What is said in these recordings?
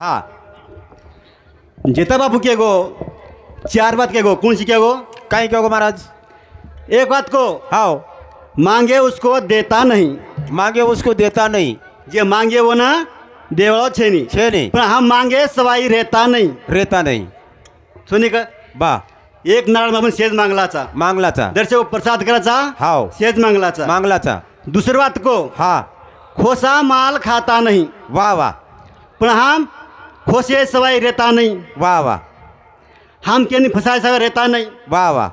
हाँ. जेता बाबू के गो चार बात के गो कौन सी के गो? कहीं क्यों महाराज? एक बात को हाओ। मांगे उसको देता नहीं। मांगे उसको देता नहीं। जे मांगे वो ना देवड़ो छे नहीं छे नहीं पण हम मांगे सवाई रहता नाही। रेता नहीं। सोनी का? बा। एक नारळ आपण शेज मागलाचा। मांगलाचा। दर्शक प्रसाद करायचा। हाव शेज मागलाचा। मांगलाचा। दुसरी बात को हा। खोसा माल खाता नहीं। वाह वाह पण हम खोसे सवाई रहता नहीं। वाह वाह। हम केनी फसाय सवाई रहता नहीं। वाह वाह।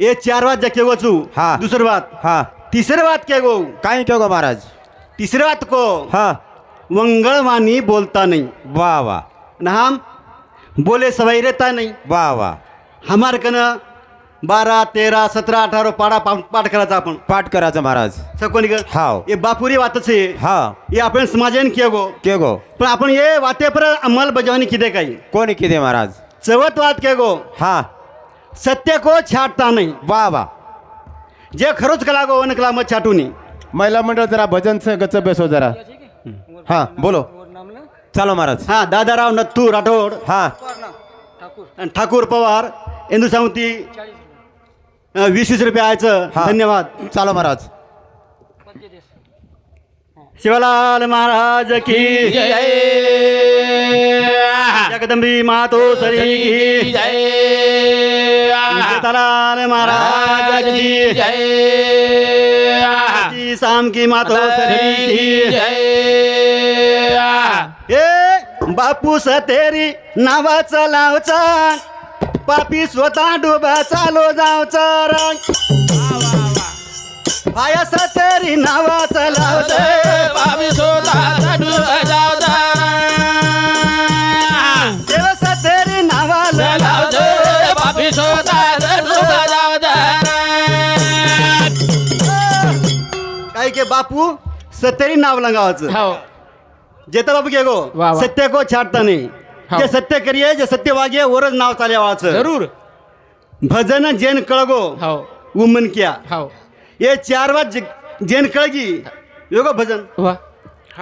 ये चार बात जके गो चू हाँ. दुसरी बात। हाँ। तिसरी बात के गो कहीं क्यों महाराज? तिसरी बात को हाँ। मंगळवाणी बोलता नहीं। वाह वाह। न हम बोले सवाई रहता नहीं। वाह वाह। हमारे कन बारा तेरा सतरा अठारह पाडा पा पाठ करायचा आपण. पाठ करायचं महाराज. सकोनी कर हाव. हे बापुरी वातच आहे हा हे आपण समाजाने किया गो. के गो. पण आपण हे वाते पर अंमलबजावणी किती काही? कोणी किती महाराज? चवत वाद के गो. हा. सत्य को छाटता नाही. वाह वाह जे खरोच कला गो वन कला मत छाटू नहीं महिला मंडळ जरा भजन से गच्च बेसो जरा. हाँ बोलो. चलो महाराज. हा दादाराव नत्तू राठोड. हाँ. आणि ठाकूर पवार इंदू सावंती. वीस वीस रुपये आयचं. धन्यवाद. चलो महाराज. शिवलाल महाराज की जगदंबी मातो सरी की सीतालाल महाराज की शाम की मातो सरी की ए बापू सतेरी नावाचा लावचा. पापी स्वतः डुबा चालो जावचा रंग. पाया सतेरी नावाचा सतेरी नावाला लावचा काय के बापू? सतेरी नाव लगावाचं. जेता बापू के गो. सत्य को छाटता नाही. जे सत्य करिये जे सत्य वागे वरच नाव चाले वाच जरूर. भजन जेन कळगो हो. उमन किया. हो. ये चार बात जे- जेन कळगी योगो भजन.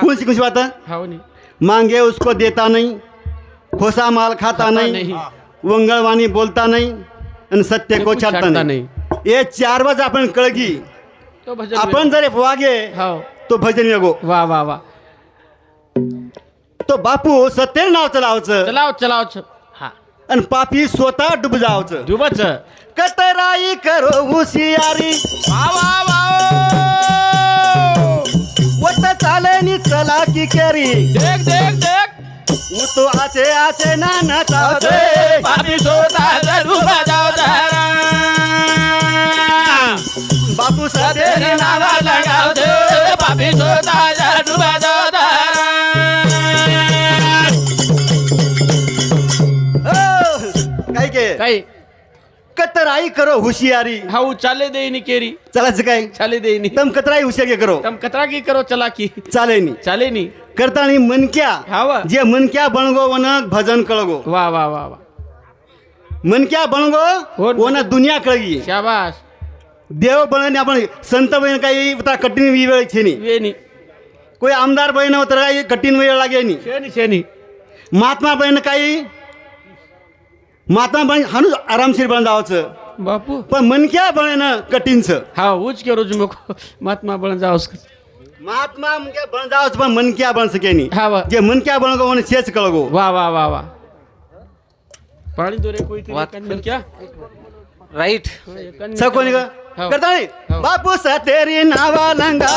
कौन सी कौन सी बात है? हो मांगे उसको देता नहीं खोसा माल खाता खाता नहीं. वंगळवाणी बोलता नहीं आणि सत्य को छाटता नाही. ये चार बात आपण कळगी. तो भजन आपण जर वागे हो. तो भजन योगो वा वा वा. तो बापू सत्य नाव चलावचं चलाओ चलाओ च- हा. आणि पापी स्वतः डुब जावचं दुबच कतराई करो हुशियारी. वा वा वा वत चाले की केरी. देख देख देख. वो तो आचे आचे ना नचावचे पापी सोता डुबा जाओ बापू सतेरी नावा लगाओ दे पापी सोता राई करो हुशियारी हाऊ चाले देईनी केरी चला काय चाले देईनी तम कतरा कतराई होशियारी करो तम कतरा की करो चला की चाले नी चाले नी करता करतानी मनक्या हावा जे मनक्या बनगो वन भजन कळगो वा वा वा वा मनक्या बनगो वन दुनिया कळगी शाबाश देव बनने आपण संत बहीण काही कठीण वेळ छेनी वेनी कोई आमदार बहीण उतरा काही कठीण वेळ लागे नी महात्मा बहीण काही माता बाई हानूच आरामशीर बन जावाचं. बापू. पण मनक्या बळेनं कठीणच. हा उच के रोज मग महात्मा बळण जावस महात्मा मुख्या बन जावच पण मनक्या बन सकेनी हा वा. जे मनक्या बन गो म्हणे शेच कळगो. वा वा वा वा. पाणी दोरे कोई वा- तरी क्या राईट. सकोनी ग हो. करता नाही हो. बापूस नावा लंगा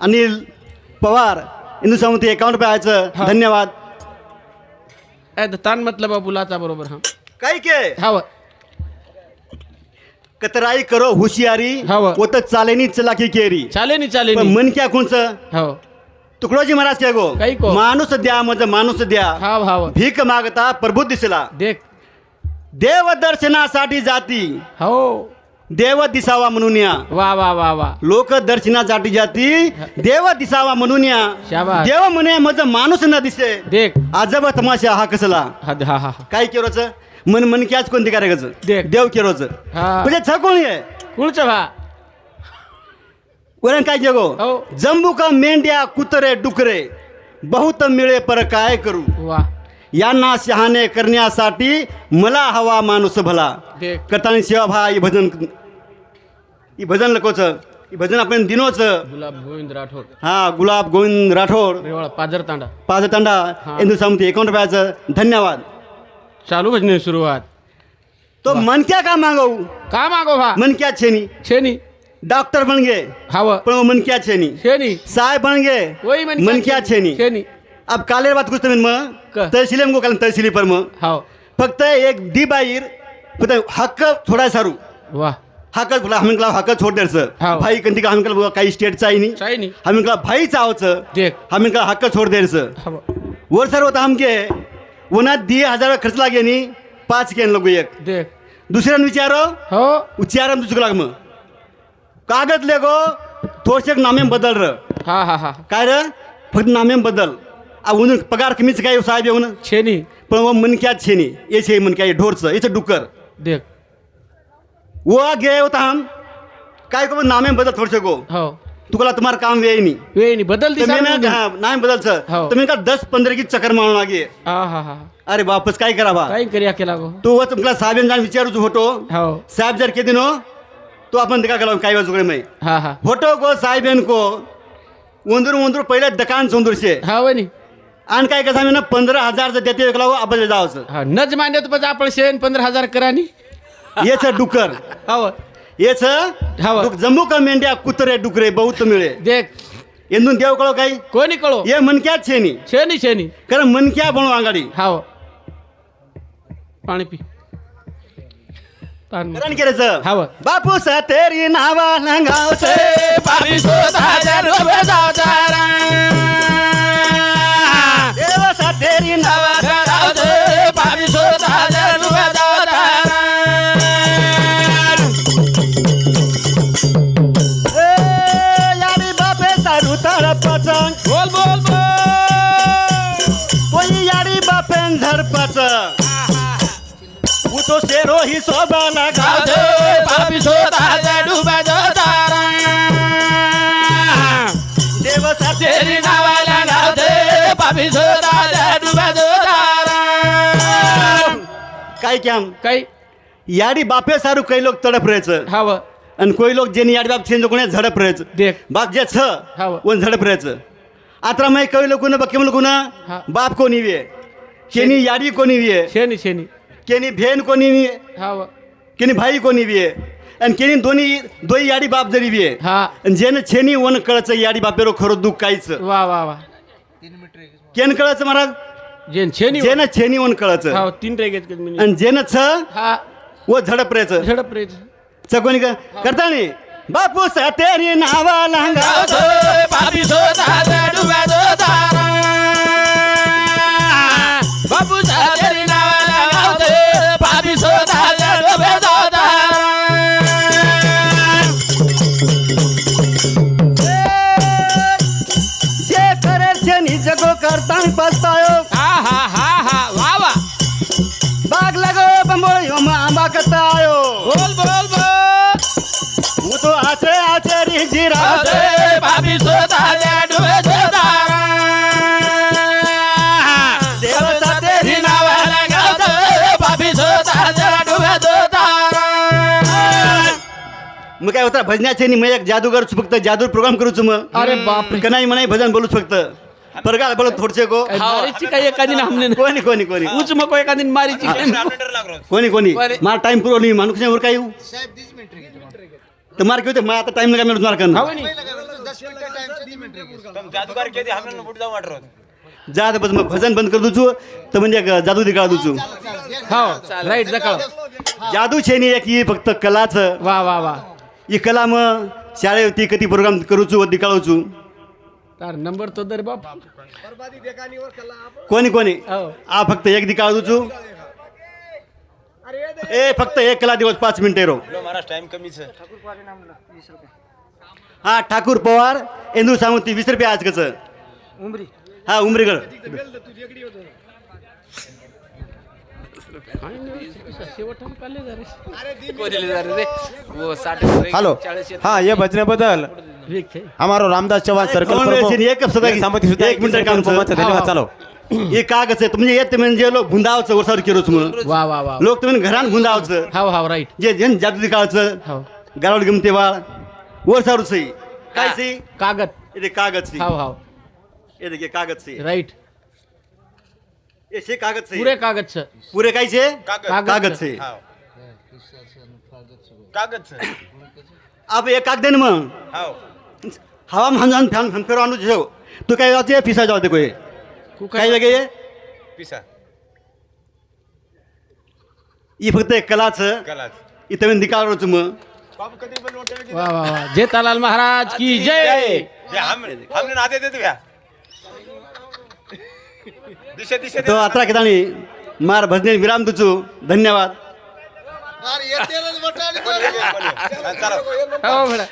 अनिल पवार हिंदू समिती अकाउंट पे आयचं. धन्यवाद. ए तान मतलब बुलाचा बरोबर हा. काही के? हा कतराई करो हुशियारी हा वा. वो तर चालेनी चलाकी केरी. चाले नी चाले पण नी मन क्या कोणचं? हो तुकडोजी महाराज काय गो? काही को? माणूस द्या मज माणूस द्या. हाव हाव. भीक मागता प्रभू दिसला देख. देव दर्शनासाठी जाती. हो देव दिसावा म्हणून या. वा वा वा वा. लोक दर्शनासाठी जाती देव दिसावा म्हणून या. शाबास. देव म्हणे माझं माणूस न दिसे. देख. आजब तमाशा हा कसला? हा हा हा. काय केरोच? मन मन क्याच कोणती करायचं देख. देव केरोच. हा. म्हणजे छ कोणी आहे कुळच भा. वरण काय जगो? हो. जम्बू का मेंढ्या कुत्रे डुकरे. बहुत मिळे पर काय करू? वा. यांना शहाणे करण्यासाठी मला हवा माणूस भला. करताना सेवा भा ही भजन. ही भजन लकोच भजन आपण दिनोच. गुलाब गोविंद राठोड. हा गुलाब गोविंद राठोड. पाजर तांडा. पाच तांडा. हा. इंदू सामंती एकावन्न रुपयाचं. धन्यवाद. चालू भजने सुरुवात. तो मनक्या का मागवू? का मागो भा मनक्या छेनी? शेनी डॉक्टर बन गे. हव. पण वो मनक्या छेनी? शेनी साहेब बन गे. मन मनक्या छेनी. शेनी अब कालेर बात कुछ तुम्ही मग क. तहसील मग काल तहसीली पर मग हाव फक्त एक दी बाईर फक्त हक्क थोडा सारू। वा हक्क बोला हमें कला हक्क छोड़ देर सर हाव. भाई कंती का हमें कला काही स्टेट चा नहीं चाही नी। हमें कला भाई चावच देख। हमें कला हक्क छोड़ देर सर हव वर सर होता हमके उन्हा दी हजार खर्च लागे नी पाच केन लगू एक। देख। दुसऱ्यानं विचारो हो। उच्चारण दुसरं लाग मग कागद लेगो थोडसे नामे बदल र। हा हा हा। काय र? फक्त नामे बदल। आ उन्हून पगार कमीच काय साहेब येऊन शेनी पण वो मनक्यात छेनी. याचे मनक्या ढोरचं याचं डुकर देख. वो गे होता हम काय को नामे बदल थोडसे गो. हो. तुला तुम्हारा काम वे नहीं वे नी. बदल तर दिसा मी ना हा, नाम बदल सर हो. तुम्ही का दस पंधरा की चक्कर मारून लागे. हा हा हा. अरे वापस काय करावा काही करिया केला गो? तू व तुमला साहेब जाण विचारूच होतो. हो. साहेब जर केदी नो तो आपण दिका केला काही वाजू मै हा हा. होतो गो साहेबेन को उंदूर उंदूर पहिले दकान सुंदूरशे. हा वनी आणि काय कसं ना पंधरा हजारचं देते विकला आपण जावचं. नज नच मान्यत पण आपण शेण पंधरा हजार करा नी. येच डुकर. हो येच हाव. जम्मू का मेंढ्या कुत्रे डुकरे बहुत मिळे. देख. येऊन देव कळो काही? कोणी कळो? ये मनक्यात शेनी शेणी शेणी. कारण मनक्या बनू आंगाडी हाव. पाणी पी. ताण हाव. बापू सतेरी नावा लंगावचे. बावीस हजार रुपये जाऊ देव तेरी नावाला पापी काय क्याम? काही याडी बापे सारू काही लोक तडप राहायचं. हाव. आणि कोई लोक ज्यांनी याडी बाप छेन कोणी झडप राहायचं. देख. बाप जे छ. कोण झडप राहायचं. आता मग काही लोक बाकी लोक. बाप कोणी विये. केनी याडी कोणी विये. शेनी शेनी. केनी भेन कोणी विये हाव केनी भाई कोणी विये आणि केनी दोन्ही दोई याडी बाप जरी विये हा. आणि जेन छेनी वन कळचं याडी बापेरो खरं दुःख काहीच? वा वा वा. केन कळचं महाराज? जेन शेनी जेन छेनी वन कळचं. हाव तीन रेगेत मिनिट. आणि जेन छ? हा. व झडप राहायचं झडप रे चकोनी का? करता नाही बापू तेरी नावा शोधा डुबा बाबू करता पछतायो हा हा हा हा वा वा. बाग लगो बंबोयो मामा कतायो बोल बोल बोल. वो तो आचे आचे री जीरा। डुबा नावाला गावते पापी शोधा डुबा मग काय होता भजनाचे नि मग एक जादूगर फक्त जादू प्रोग्राम करूच मग अरे बापरे. कनाई मनाई भजन बोलूच फक्त। परगाल बोलत थोडसे को मारीची काही एखादी हमने कोणी कोणी कोणी. उच मको एखादी मारीची कोणी कोणी. मार टाइम पुरो नाही माणूस वर काय येऊ तर मार घेऊ मग आता टाइम लगा मिळत मार करणार. हाव नी जा आता बस मग भजन बंद कर दुचू. तर म्हणजे ग- जादू दिकाळ दुचू. हाव राईट जकाळ जादू छेनी एक ही फक्त कलाच. वा वा वा. ही कला मग शाळेवरती कधी प्रोग्राम करूचू व दिकाळूचू तार नंबर तो दर बाप कोणी कोणी हो आ फक्त एक दिकाळ दुचू ए फक्त एक कला दिवस पाच मिनिटे रो हा ठाकूर पवार इंदू सावंती वीस रुपये आज कसं उमरी हा उमरीगड हेलो. हाँ ये बजने बदल हमारो रामदास चौहान सर्कल प्रमुख सुद्धा- एक सुद्धा एक मिनिटं एक काम, सर. धन्यवाद हा, चालो। हे कागच आहे म्हणजे येते म्हणजे लोक भुंदावचं वरसावर केरोच मग वा वा वा लोक तुम्ही घरान भुंदावचं हाव हाव राईट जे जन जादू काळचं. हाव. गारावड गमते बाळ. वरसावर सही काय सही कागद. ये कागज सही हाव हाव. ये देखिए कागज सही राईट ये से कागज सही पुरे कागद छ पूरे काय से कागज. कागज से. से. अब एक कागद न मग. हवा. फॅन फॅन फिरवानो छो तू काय जाते पिसा जाते कोई. तू काय काय लगे ये? ही फक्त एक कलाच. इथं मी निकालोच मग वा वा वा. जेतालाल महाराज की जय. तो अत्रा कितानी मार भजने विराम तुचू धन्यवाद. हो बेटा.